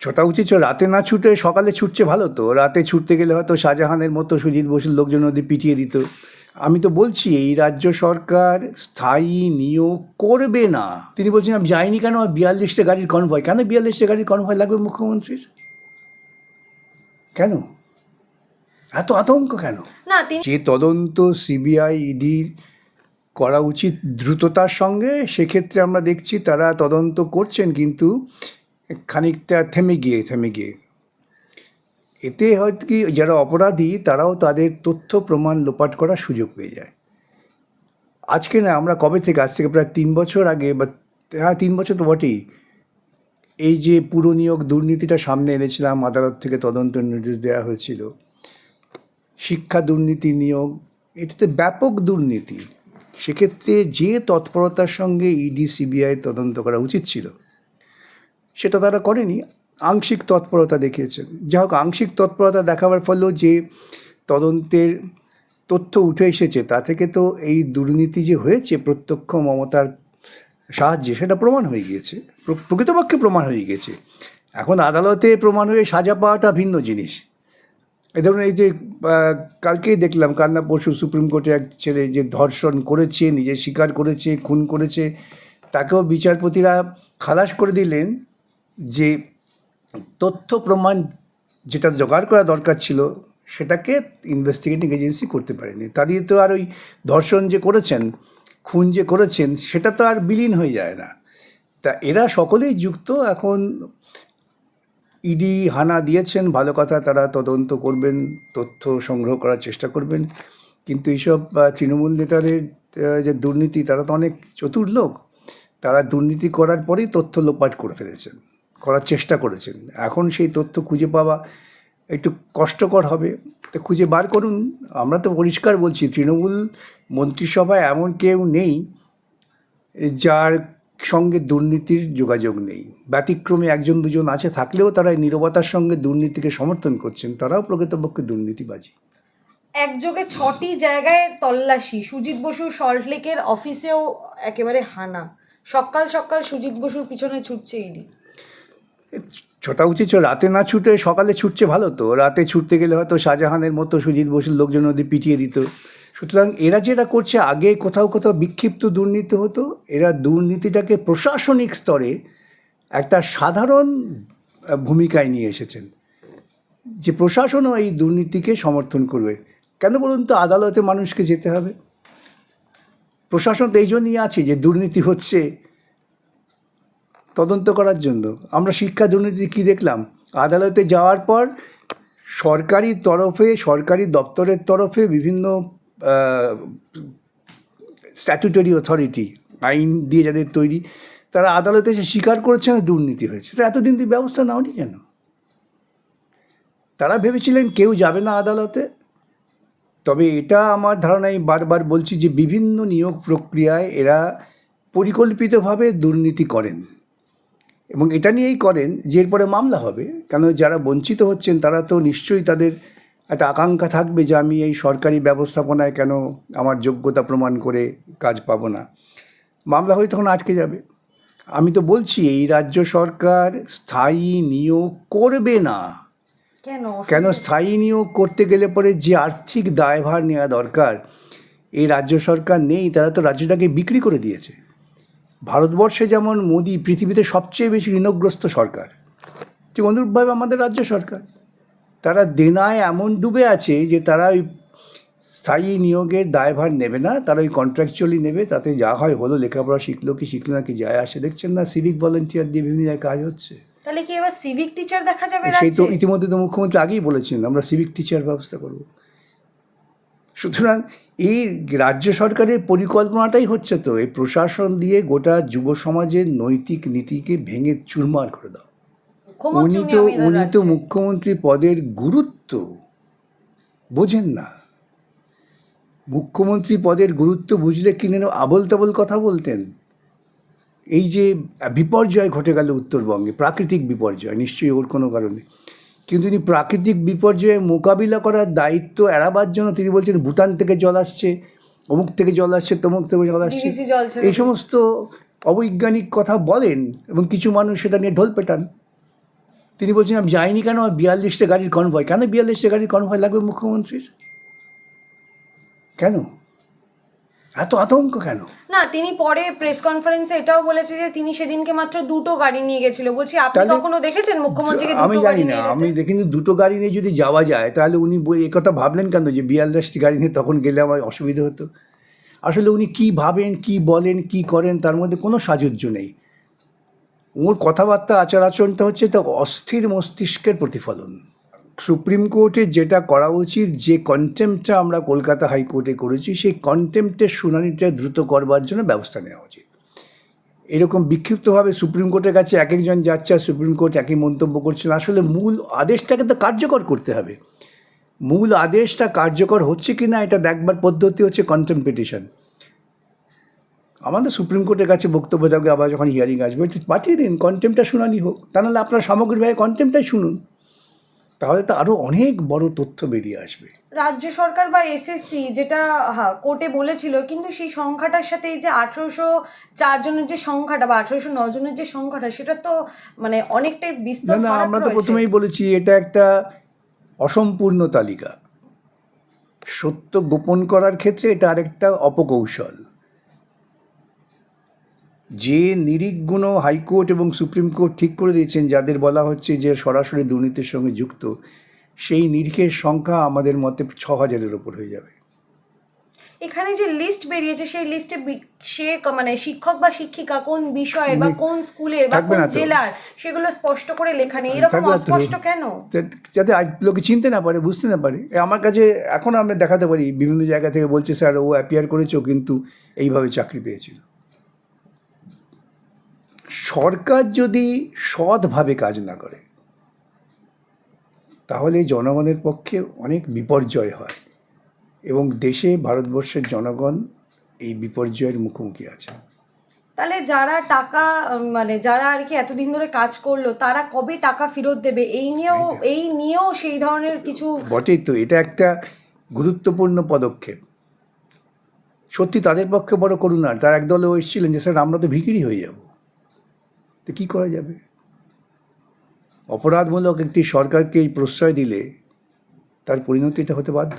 ছোটা উচিত রাতে না ছুটে সকালে ছুটছে ভালো তো। রাতে ছুটতে গেলে হয়তো শাহজাহানের মতো সুজিত বসুর লোকজন ওদের পিটিয়ে দিত। আমি তো বলছি এই রাজ্য সরকার স্থায়ী নিয়োগ করবে না। তিনি বলছেন আমি যাইনি কেন? বিয়াল্লিশটা গাড়ির কনভয় কেন বিয়াল্লিশটা গাড়ির কনভয় লাগবে মুখ্যমন্ত্রীর? কেন? এত আতঙ্ক কেন? যে তদন্ত সিবিআই ইডির করা উচিত দ্রুততার সঙ্গে সেক্ষেত্রে আমরা দেখছি তারা তদন্ত করছেন কিন্তু খানিকটা থেমে গিয়ে থেমে গিয়ে। এতে হয়তো কি যারা অপরাধী, তারাও তাদের তথ্য প্রমাণ লোপাট করার সুযোগ পেয়ে যায়। আজকে না, আমরা কবে থেকে, আজ থেকে প্রায় তিন বছর আগে বা হ্যাঁ তিন বছর তো বটেই, এই যে পুরো নিয়োগ দুর্নীতিটা সামনে এনেছিলাম, আদালত থেকে তদন্ত নির্দেশ দেওয়া হয়েছিল। শিক্ষা দুর্নীতি নিয়োগ, এটাতে ব্যাপক দুর্নীতি। সেক্ষেত্রে যে তৎপরতার সঙ্গে ইডি সিবিআই তদন্ত করা উচিত ছিল সেটা তারা করেনি, আংশিক তৎপরতা দেখিয়েছেন। যা হোক, আংশিক তৎপরতা দেখাবার ফলেও যে তদন্তের তথ্য উঠে এসেছে, তা থেকে তো এই দুর্নীতি যে হয়েছে, প্রত্যক্ষ মমতার সাহায্যে, সেটা প্রমাণ হয়ে গিয়েছে। প্রকৃতপক্ষে প্রমাণ হয়ে গিয়েছে। এখন আদালতে প্রমাণ হয়ে সাজা পাওয়াটা ভিন্ন জিনিস। এ ধরুন এই যে কালকেই দেখলাম, কাল না পরশু সুপ্রিম কোর্টে এক ছেলে যে ধর্ষণ করেছে, নিজে স্বীকার করেছে, খুন করেছে, তাকেও বিচারপতিরা খালাস করে দিলেন। যে তথ্য প্রমাণ যেটা জোগাড় করা দরকার ছিল, সেটাকে ইনভেস্টিগেটিং এজেন্সি করতে পারেনি। তাদের তো আর ওই ধর্ষণ যে করেছেন, খুন যে করেছেন, সেটা তো আর বিলীন হয়ে যায় না। তা এরা সকলেই যুক্ত, এখন ইডি হানা দিয়েছেন, ভালো কথা, তারা তদন্ত করবেন, তথ্য সংগ্রহ করার চেষ্টা করবেন। কিন্তু এইসব তৃণমূল নেতাদের যে দুর্নীতি, তারা তো অনেক চতুর লোক। তারা দুর্নীতি করার পরেই তথ্য লোপাট করে ফেলেছেন। করার চেষ্টা করেছেন। এখন সেই তথ্য খুঁজে পাওয়া একটু কষ্টকর হবে। তো খুঁজে বার করুন। আমরা তো পরিষ্কার বলছি, তৃণমূল মন্ত্রিসভায় এমন কেউ নেই, যার সঙ্গে দুর্নীতির যোগাযোগ নেই। ব্যতিক্রমে একজন দুজন আছে, থাকলেও তারা নীরবতার সঙ্গে দুর্নীতিকে সমর্থন করছেন। তারাও প্রকৃতপক্ষে দুর্নীতিবাজি। একযোগে ছটি জায়গায় তল্লাশি। সুজিত বসু সল্টলেকের অফিসেও একেবারে হানা। সকাল সকাল সুজিত বসুর পিছনে ছুটছে ইডি। ছোটা উচিত রাতে না ছুটে সকালে ছুটছে ভালো তো। রাতে ছুটতে গেলে হয়তো শাহজাহানের মতো সুজিত বসুর লোকজন ওদের পিটিয়ে দিত। সুতরাং এরা যেটা করছে, আগে কোথাও কোথাও বিক্ষিপ্ত দুর্নীতি হতো। এরা দুর্নীতিটাকে প্রশাসনিক স্তরে একটা সাধারণ ভূমিকায় নিয়ে এসেছেন। যে প্রশাসনও এই দুর্নীতিকে সমর্থন করবে। কেন বলুন তো, আদালতে মানুষকে যেতে হবে? প্রশাসন তো এই জন্যই আছে যে দুর্নীতি হচ্ছে। তদন্ত করার জন্য। আমরা শিক্ষা দুর্নীতি কী দেখলাম? আদালতে যাওয়ার পর সরকারি তরফে, সরকারি দপ্তরের তরফে বিভিন্ন স্ট্যাটুটরি অথরিটি আইন দিয়ে যাদের তৈরি, তারা আদালতে এসে স্বীকার করেছেন দুর্নীতি হয়েছে। তো এতদিন তুই ব্যবস্থা নাওনি কেন? তারা ভেবেছিলেন কেউ যাবে না আদালতে। তবে এটা আমার ধারণাই বারবার বলছি যে বিভিন্ন নিয়োগ প্রক্রিয়ায় এরা পরিকল্পিতভাবে দুর্নীতি করেন। এবং এটা নিয়েই করেন যে এরপরে মামলা হবে। কেন যারা বঞ্চিত হচ্ছেন তারা তো নিশ্চয়ই তাদের একটা আকাঙ্ক্ষা থাকবে যে আমি এই সরকারি ব্যবস্থাপনায় কেন আমার যোগ্যতা প্রমাণ করে কাজ পাবো না। মামলা হয়ে তখন আটকে যাবে। আমি তো বলছি এই রাজ্য সরকার স্থায়ী নিয়োগ করবে না। কেন? কেন স্থায়ী নিয়োগ করতে গেলে পরে যে আর্থিক দায়ভার নেওয়া দরকার এই রাজ্য সরকার নেই তারা তো রাজ্যটাকে বিক্রি করে দিয়েছে। ভারতবর্ষে যেমন মোদি পৃথিবীতে সবচেয়ে বেশি ঋণগ্রস্ত সরকার ঠিক অনুরূপভাবে আমাদের রাজ্য সরকার তারা দেনায় এমন ডুবে আছে যে তারা ওই স্থায়ী নিয়োগের দায়ভার নেবে না তারা ওই কন্ট্রাকচুয়ালি নেবে তাতে যা হয় হলো লেখাপড়া শিখলো কি শিখলো না কি যায় আসে। দেখছেন না সিভিক ভলেন্টিয়ার দিয়ে বিভিন্ন জায়গায় কাজ হচ্ছে। তাহলে কি এবার সিভিক টিচার দেখা যাবে সেই তো ইতিমধ্যে তো মুখ্যমন্ত্রী আগেই বলেছেন আমরা সিভিক টিচার ব্যবস্থা করব। সুতরাং এই রাজ্য সরকারের পরিকল্পনাটাই হচ্ছে তো এই প্রশাসন দিয়ে গোটা যুব সমাজের নৈতিক নীতিকে ভেঙে চুরমার করে দাও। উনি তো উনি তো মুখ্যমন্ত্রী পদের গুরুত্ব বোঝেন না। মুখ্যমন্ত্রী পদের গুরুত্ব বুঝলে কিনে আবল তাবল কথা বলতেন? এই যে বিপর্যয় ঘটে গেল উত্তরবঙ্গে প্রাকৃতিক বিপর্যয় নিশ্চয়ই ওর কোনো কারণে। কিন্তু তিনি প্রাকৃতিক বিপর্যয়ে মোকাবিলা করার দায়িত্ব এড়াবার জন্য তিনি বলছেন ভুটান থেকে জল আসছে অমুক থেকে জল আসছে তমুক থেকে জল আসছে। এই সমস্ত অবৈজ্ঞানিক কথা বলেন এবং কিছু মানুষ সেটা নিয়ে ঢোল পেটান। তিনি বলছেন আমি যাইনি কেন? বিয়াল্লিশটা গাড়ির কনভয় কেন বিয়াল্লিশটা গাড়ির কনভয় লাগবে মুখ্যমন্ত্রীর? কেন? এত আতঙ্ক কেন? না তিনি পরে প্রেস কনফারেন্সে এটাও বলেছে যে তিনি সেদিনকে মাত্র দুটো গাড়ি নিয়ে গেছিল। বলছি আপনি কখনো দেখেছেন মুখ্যমন্ত্রীকে আমি জানি না আমি যেতে? দেখি কিন্তু দুটো গাড়ি নিয়ে যদি যাওয়া যায় তাহলে উনি বই- এ কথা ভাবলেন কেন যে বিয়াল্লিশটি গাড়ি নিয়ে তখন গেলে আমার অসুবিধা হতো? আসলে উনি কি ভাবেন কি বলেন কি করেন তার মধ্যে কোনো সাজুজ্য নেই। ওর কথাবার্তা আচার আচরণটা হচ্ছে তা অস্থির মস্তিষ্কের প্রতিফলন। সুপ্রিম কোর্টে যেটা করা উচিত, যে কন্টেম্পটা আমরা কলকাতা হাইকোর্টে করেছি, সেই কন্টেম্পটের শুনানিটা দ্রুত করবার জন্য ব্যবস্থা নেওয়া উচিত। এরকম বিক্ষিপ্তভাবে সুপ্রিম কোর্টের কাছে এক একজন যাচ্ছে আর সুপ্রিম কোর্ট একই মন্তব্য করছেন। আসলে মূল আদেশটাকে তো কার্যকর করতে হবে। মূল আদেশটা কার্যকর হচ্ছে কি না এটা দেখবার পদ্ধতি হচ্ছে কন্টেম্পিটিশন আমাদের সুপ্রিম কোর্টের কাছে বক্তব্য থাকবে, আবার যখন হিয়ারিং আসবে পাঠিয়ে দিন কন্টেম্পটা শুনানি হোক। তা নাহলে আপনার সামগ্রিকভাবে কন্টেম্পটাই শুনুন। তাহলে তো আরও অনেক বড় তথ্য বেরিয়ে আসবে। রাজ্য সরকার বা এসএসসি যেটা হ্যাঁ, কোর্টে বলেছিল কিন্তু সেই সংখ্যাটার সাথে এই যে আঠেরোশো চারজনের যে সংখ্যাটা বা আঠেরোশো জনের যে সংখ্যাটা সেটা তো মানে অনেকটাই বিস্তর না আমরা তো প্রথমেই বলেছি এটা একটা অসম্পূর্ণ তালিকা। সত্য গোপন করার ক্ষেত্রে এটা আরেকটা অপকৌশল। যে নিরিখগুলো হাইকোর্ট এবং সুপ্রিম কোর্ট ঠিক করে দিয়েছেন যাদের বলা হচ্ছে যে সরাসরি দুর্নীতির সঙ্গে যুক্ত সেই নিরিখের সংখ্যা আমাদের মতে ছ হাজারের ওপর হয়ে যাবে। এখানে যে লিস্ট বেরিয়েছে সেই লিস্টে সে মানে শিক্ষক বা শিক্ষিকা কোন বিষয়ের বা কোন স্কুলের বা কোন জেলার সেগুলো স্পষ্ট করে লেখা নেই। এরকম অস্পষ্ট কেন? যাতে লোকে চিনতে না পারে বুঝতে না পারে। আমার কাছে এখন আমরা দেখাতে পারি বিভিন্ন জায়গা থেকে বলছে স্যার ও অ্যাপিয়ার করেছে কিন্তু এইভাবে চাকরি পেয়েছিল। সরকার যদি সৎভাবে কাজ না করে তাহলে জনগণের পক্ষে অনেক বিপর্যয় হয় এবং দেশে ভারতবর্ষের জনগণ এই বিপর্যয়ের মুখোমুখি আছে। তাহলে যারা টাকা মানে যারা আর কি এতদিন ধরে কাজ করল তারা কবে টাকা ফেরত দেবে? এই নিয়েও এই নিয়েও সেই ধরনের কিছু বটেই তো এটা একটা গুরুত্বপূর্ণ পদক্ষেপ। সত্যি তাদের পক্ষে বড় করুণার তার একদলে এসেছিলেন যে স্যার আমরা তো ভিকিরি হয়ে যাব। তো কী করা যাবে? অপরাধমূলক একটি সরকারকে এই প্রশ্রয় দিলে তার পরিণতিটা হতে বাধ্য?